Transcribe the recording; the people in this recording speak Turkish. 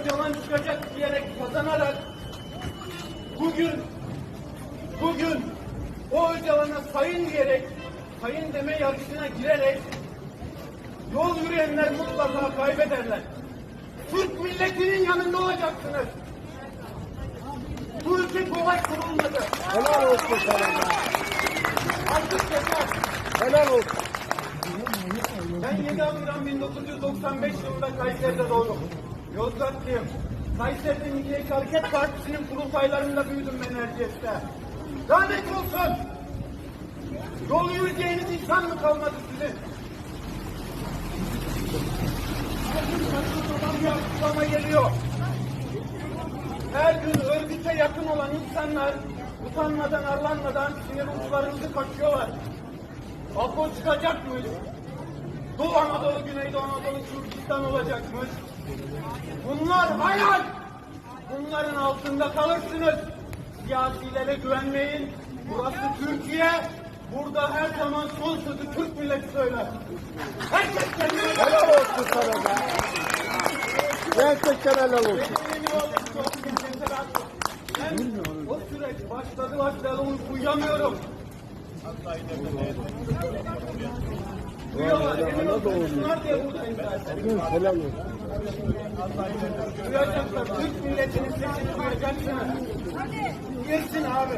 Ocağı'ndan çıkacak diyerek kazanarak bugün bugün o Ocağı'na sayın diyerek sayın deme yarışına girerek yol yürüyenler mutlaka kaybederler. Türk milletinin yanında olacaksınız. Bu ülke kolay kurulmadı. Helal olsun sana. Artık yeter. Helal olsun. Ben 7 Haziran 1995 yılında Kayseri'de doğdum. Yozgatlıyım. Kayseri'de Milliyetçi Hareket Partisi'nin kurultaylarında büyüdüm ben Erciyes'te. Lanet olsun! Yol yürüyeceğiniz insan mı kalmadı sizin? Açıklama geliyor. Her gün örgüte yakın olan insanlar utanmadan arlanmadan sinir uçlarınızı kaçıyorlar. Apo çıkacakmış. Doğu Anadolu, Güneydoğu Anadolu, Kürdistan olacakmış. Bunlar hayal. Bunların altında kalırsınız. Siyasilere güvenmeyin. Burası Türkiye. Burada her zaman son sözü Türk milleti söyler. Herkes kendine Helal olsun sana be. Gerçekten helal olsun. Ben o süreç başladı başladı uy- uyuyamıyorum. Uyuyorlar. Ana olun. doğru. Bunlar diye buradayım zaten. Helal olsun. Duyacaklar. Türk milletinin sesini duyacaksınız. Girsin abi.